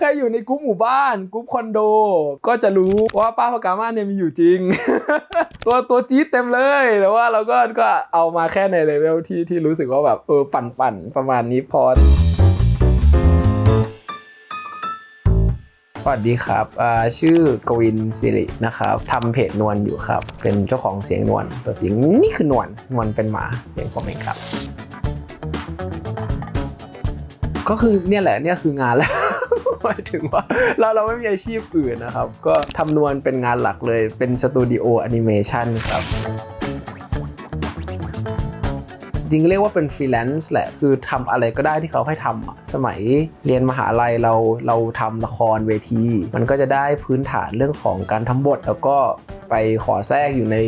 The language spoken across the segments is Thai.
ใครอยู่ในกรุ๊ปหมู่บ้านกรุ๊ปคอนโด ก็จะรู้ว่าป้าพกามาเนี่ยมีอยู่จริง ตัวตัวจี๊ดเต็มเลยแต่ว่าเราก็ก็เอามาแค่ในเลเวลที่ที่รู้สึกว่าแบบเออปั่นปั่นประมาณนี้พอสวัสดีครับชื่อกวินสิรินะครับทำเพจนวลอยู่ครับ เป็นเจ้าของเสียงนวลตัวจริงนี่คือนวลนวลเป็นหมาเสียงผมเองครับ ก็คือเนี่ยแหละเนี่ยคืองานแล้ว หมายถึงว่าเราเราไม่มีอาชีพอื่นนะครับ ก็ทำนวลเป็นงานหลักเลยเป็นสตูดิโอแอนิเมชันครับจริงเรียกว่าเป็นฟรีแลนซ์แหละ คือทำอะไรก็ได้ที่เขาให้ทำสมัยเรียนมหาลัยเราเราทำละครเวที มันก็จะได้พื้นฐานเรื่องของการทำบท แล้วก็ไปขอแทรกอยู่ใน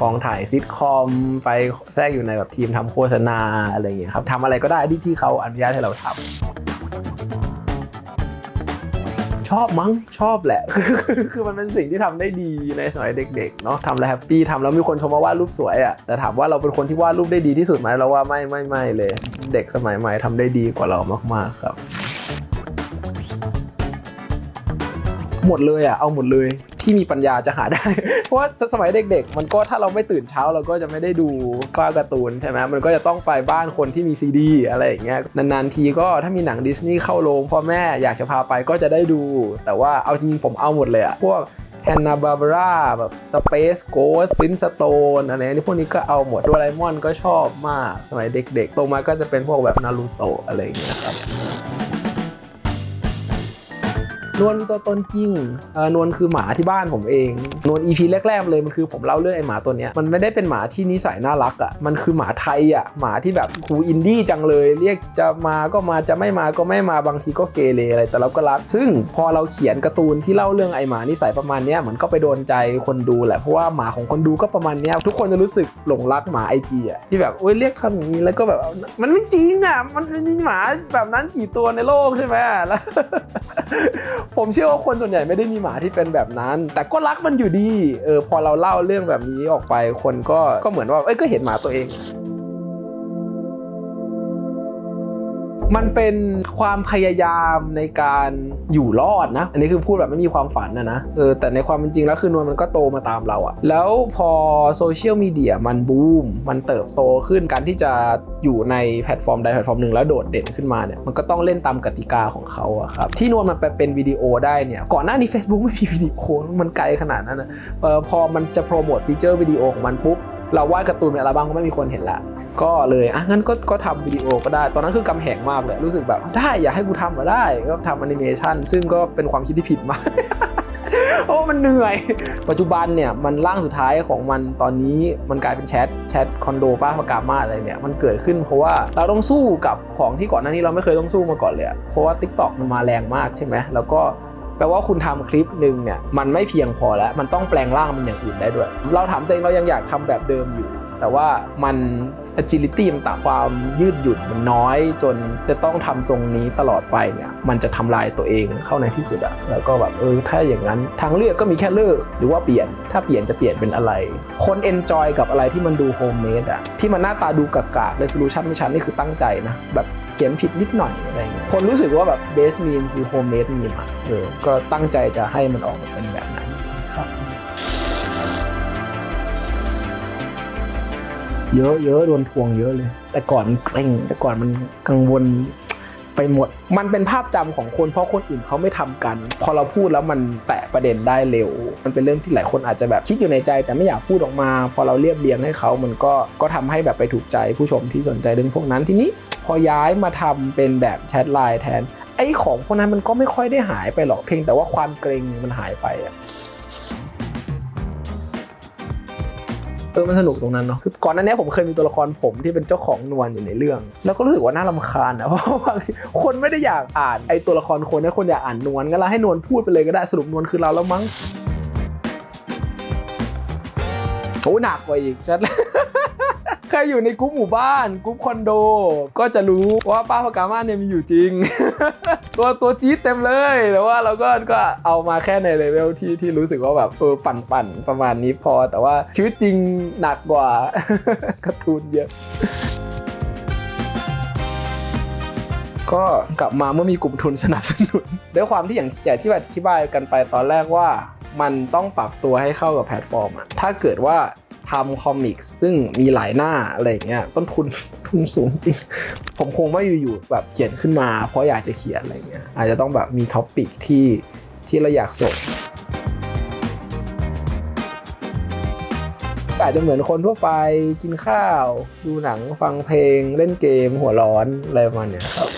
กองถ่ายซิทคอม ไปแทรกอยู่ในแบบทีมทำโฆษณาอะไรอย่างเงี้ยครับทำอะไรก็ได้ที่ที่เขาอนุญาตให้เราทำ ชอบมั้งชอบแหละ คือมันเป็นสิ่งที่ทำได้ดีในสมัยเด็กๆเนาะทำแล้วแฮปปี้ทำแล้วมีคนชมมาวาดรูปสวยอะ่ะแต่ถามว่าเราเป็นคนที่วาดรูปได้ดีที่สุดไหมเราว่าไม่ไม่ไม่เลย เด็กสมัยใหม่ทำได้ดีกว่าเรามากๆครับ หมดเลยอะเอาหมดเลย ที่มีปัญญาจะหาได้ เพราะว่าสมัยเด็ก ๆ มันก็ถ้าเราไม่ตื่นเช้าเราก็จะไม่ได้ดูก้าการ์ตูนใช่ไหมมันก็จะต้องไปบ้านคนที่มีซีดี อะไรอย่างเงี้ยนานๆทีก็ถ้ามีหนังดิสนีย์เข้าโรงพ่อแม่อยากจะพาไปก็จะได้ดู แต่ว่าเอาจริงๆผมเอาหมดเลยอะพวกแฮนนาบาบาร่าแบบสเปซโกสฟินสโตนอะไรนี่พวกนี้ก็เอาหมดโดราเอมอนก็ชอบมาก สมัยเด็กๆโตมาก็จะเป็นพวกแบบนารูโตะอะไรอย่างเงี้ยครับ นวลตัวตนจริงนวลคือหมาที่บ้านผมเอง นวล EP แรกๆเลยมันคือผมเล่าเรื่องไอ้หมาตัวเนี้ยมันไม่ได้เป็นหมาที่นิสัยน่ารักอะ่ะมันคือหมาไทยอะ่ะหมาที่แบบครูอินดี้จังเลย เรียกจะมาก็มาจะไม่มาก็ไม่มาบางทีก็เกเรอะไรแต่เราก็รัก ซึ่งพอเราเขียนการ์ตูนที่เล่าเรื่องไอ้หมานิสัยประมาณเนี้ยมันก็ไปโดนใจคนดูแหละเพราะว่าหมาของคนดูก็ประมาณเนี้ยทุกคนจะรู้สึกหลงรักหมาไอจีอะที่แบบโอ้ยเรียกคำอย่างนี้แล้วก็แบบมันไม่จริงอะมันมีหมาแบบนั้นกี่ตัวในโลกใช่ไหมแล้วผมเชื่อว่าคนส่วนใหญ่ไม่ได้มีหมาที่เป็นแบบนั้น แต่ก็รักมันอยู่ดี เออพอเราเล่าเรื่องแบบนี้ออกไปคนก็ก็เหมือนว่าเอ้ยก็เห็นหมาตัวเอง มันเป็นความพยายามในการอยู่รอดนะ อันนี้คือพูดแบบไม่มีความฝันนะนะเออแต่ในความเป็นจริงแล้วคือนวลมันก็โตมาตามเราอะแล้วพอโซเชียลมีเดียมันบูมมันเติบโตขึ้นการที่จะอยู่ในแพลตฟอร์มใดแพลตฟอร์มหนึ่งแล้วโดดเด่นขึ้นมาเนี่ยมันก็ต้องเล่นตามกติกาของเขาอะครับที่นวลมันไปเป็นวิดีโอได้เนี่ยก่อนหน้านี้ Facebook ไม่มีวิดีโอมันไกลขนาดนั้นนะเออพอมันจะโปรโมทฟีเจอร์วิดีโอของมันปุ๊บเราวาดการ์ตูนเป็นอัลบั้มก็ไม่มีคนเห็นละ ก็เลยอะงั้นก็ก็ทำวิดีโอก็ได้ ตอนนั้นคือกำแหงมากเลย รู้สึกแบบได้อยากให้กูทำมาได้ ก็ทำแอนิเมชันซึ่งก็เป็นความคิดที่ผิดมากเพราะว่ามันเหนื่อย ปัจจุบันเนี่ย มันร่างสุดท้ายของมันตอนนี้มันกลายเป็นแชท แชทคอนโดป้าประกามาอะไรเนี่ย มันเกิดขึ้นเพราะว่าเราต้องสู้กับของที่ก่อนหน้านี้เราไม่เคยต้องสู้มาก่อนเลย เพราะว่า Tik t o อกมันมาแรงมากใช่ไหม แล้วก็แปลว่าคุณทำคลิปหนึ่งเนี่ย มันไม่เพียงพอแล้ว มันต้องแปลงร่างมันอย่างอื่นได้ด้วย เราถามตัวเองเรายังอยากทำแบบเดิมอยู่ แต่ว่ามัน agility มันต่างความยืดหยุ่นมันน้อย จนจะต้องทำทรงนี้ตลอดไปเนี่ยมันจะทำลายตัวเองเข้าในที่สุดอะแล้วก็แบบเออถ้าอย่างนั้นทางเลือกก็มีแค่เลิกหรือว่าเปลี่ยน ถ้าเปลี่ยนจะเปลี่ยนเป็นอะไร คน enjoy กับอะไรที่มันดูโฮมเมดอะที่มันหน้าตาดูกากๆ resolution ไม่ชัดนี่คือตั้งใจนะแบบเขียนผิดนิดหน่อยอะไรเงี้ยคนรู้สึกว่าแบบเบสมีนคือโฮมเมดมีนอะเออก็ตั้งใจจะให้มันออกมาเป็นแบบ เยอะเยอะโดนทวงเยอะเลย แต่ก่อนเกรงแต่ก่อนมันกังวลไปหมด มันเป็นภาพจำของคนเพราะคนอื่นเขาไม่ทำกัน พอเราพูดแล้วมันแตะประเด็นได้เร็ว มันเป็นเรื่องที่หลายคนอาจจะแบบคิดอยู่ในใจ แต่ไม่อยากพูดออกมา พอเราเรียบเรียงให้เขามันก็ก็ทำให้แบบไปถูกใจผู้ชมที่สนใจเรื่องพวกนั้นทีนี้พอย้ายมาทำเป็นแบบแชทไลน์แทนไอ้ของพวกนั้นมันก็ไม่ค่อยได้หายไปหรอกเพียงแต่ว่าความเกรงมันหายไปอะ เออมันสนุกตรงนั้นเนาะคือก่อนหน้านี้ผมเคยมีตัวละครผมที่เป็นเจ้าของนวลอยู่ในเรื่อง แล้วก็รู้สึกว่าน่ารำคาญนะเพราะว่าคนไม่ได้อยากอ่านไอ้ตัวละครคนนะคนอยากอ่านนวลงั้นเราให้นวลพูดไปเลยก็ได้สรุปนวลคือเราแล้วมั้งโอ้หนักกว่าอีกชัดเลย รอยู่ในกรุ๊ปหมู่บ้านกรุ๊ปคอนโด ก็จะรู้ว่าป้าพกามาเนี่ยมีอยู่จริง ตัวตัวจี๊ดเต็มเลยแต่ว่าเราก็ก็เอามาแค่ในเลเวลที่ที่รู้สึกว่าแบบเออปั่นปั่นประมาณนี้พอ แต่ว่าชีวิตจริงหนักกว่าการ์ตูนเยอะก็กลับมาเมื่อมีกลุ่มทุนสนับสนุน ด้วยความที่อย่างอย่างที่อธิบายกันไปตอนแรกว่า มันต้องปรับตัวให้เข้ากับแพลตฟอร์มอะถ้าเกิดว่า ทำคอมิกซึ่งมีหลายหน้าอะไรอย่างเงี้ยต้นทุนทุนสูงจริง ผมคงไม่อยู่ๆแบบเขียนขึ้นมา เพราะอยากจะเขียนอะไรเงี้ยอาจจะต้องแบบมีท็อปปิกที่ที่เราอยากส่งอาจจะเหมือนคนทั่วไปกินข้าว ดูหนังฟังเพลงเล่นเกมหัวร้อนอะไรประมาณเนี้ยครับ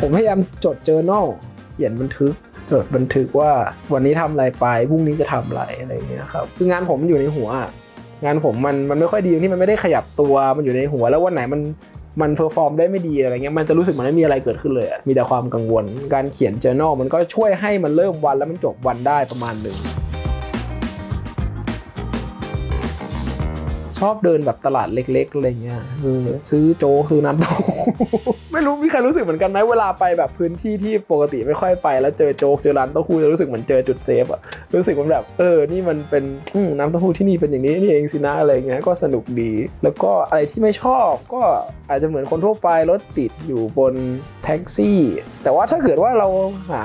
ผมพยายามจด journal เขียนบันทึก จดบันทึกว่าวันนี้ทำอะไรไปพรุ่งนี้จะทำอะไรอะไรอย่างเงี้ยครับคืองานผมมันอยู่ในหัว งานผมมันมันไม่ค่อยดีที่มันไม่ได้ขยับตัวมันอยู่ในหัว แล้ววันไหนมันมันเพอร์ฟอร์มได้ไม่ดีอะไรเงี้ยมันจะรู้สึกมันไม่มีอะไรเกิดขึ้นเลย มีแต่ความกังวล การเขียน journal มันก็ช่วยให้มันเริ่มวันแล้วมันจบวันได้ประมาณหนึ่งชอบเดินแบบตลาดเล็กๆอะไรเงี้ยเออซื้อโจ๊กซื้อน้ำเต้าหู้ไม่รู้มีใครรู้สึกเหมือนกันไหมเวลาไปแบบพื้นที่ที่ปกติไม่ค่อยไปแล้วเจอโจ๊กเจอร้านเต้าหู้จะรู้สึกเหมือนเจอจุดเซฟอะรู้สึกว่าแบบเออนี่มันเป็นน้ำเต้าหู้ที่นี่เป็นอย่างนี้นี่เองสินะอะไรเงี้ยก็สนุกดี แล้วก็อะไรที่ไม่ชอบก็อาจจะเหมือนคนทั่วไปรถติดอยู่บนแท็กซี่ แต่ว่าถ้าเกิดว่าเราหา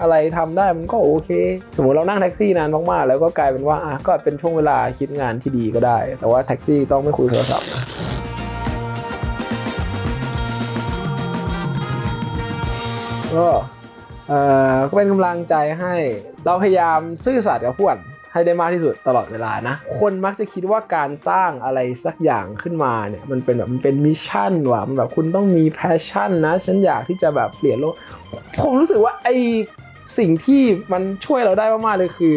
อะไรทำได้มันก็โอเค สมมติเรานั่งแท็กซี่นานมากๆ แล้วก็กลายเป็นว่าอะก็เป็นช่วงเวลาคิดงานที่ดีก็ได้ แต่ว่าแท็กซี่ต้องไม่คุยโทรศัพท์นะ ก็เอ่อก็เป็นกำลังใจให้ เราพยายามซื่อสัตย์กับผู้อ่านให้ได้มากที่สุดตลอดเวลานะ คนมักจะคิดว่าการสร้างอะไรสักอย่างขึ้นมาเนี่ย มันเป็นแบบมันเป็นมิชชั่นว่ะมันแบบคุณต้องมีแพชชั่นนะ ฉันอยากที่จะแบบเปลี่ยนโลก ผมรู้สึกว่าไอสิ่งที่มันช่วยเราได้มากๆเลยคือ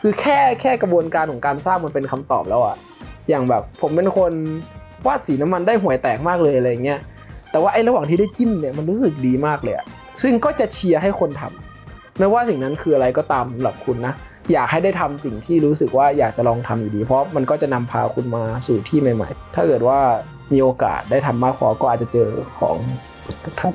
คือแค่แค่กระบวนการของการสร้างมันเป็นคำตอบแล้วอะอย่างแบบผมเป็นคนวาดสีน้ำมันได้ห่วยแตกมากเลยอะไรเงี้ยแต่ว่าไอ้ระหว่างที่ได้จิ้มเนี่ยมันรู้สึกดีมากเลยอะ ซึ่งก็จะเชียร์ให้คนทำไม่ว่าสิ่งนั้นคืออะไรก็ตามสำหรับคุณนะ อยากให้ได้ทำสิ่งที่รู้สึกว่าอยากจะลองทำอยู่ดี เพราะมันก็จะนำพาคุณมาสู่ที่ใหม่ ๆ ถ้าเกิดว่ามีโอกาสได้ทำมากพอก็อาจจะเจอของทุกท่าน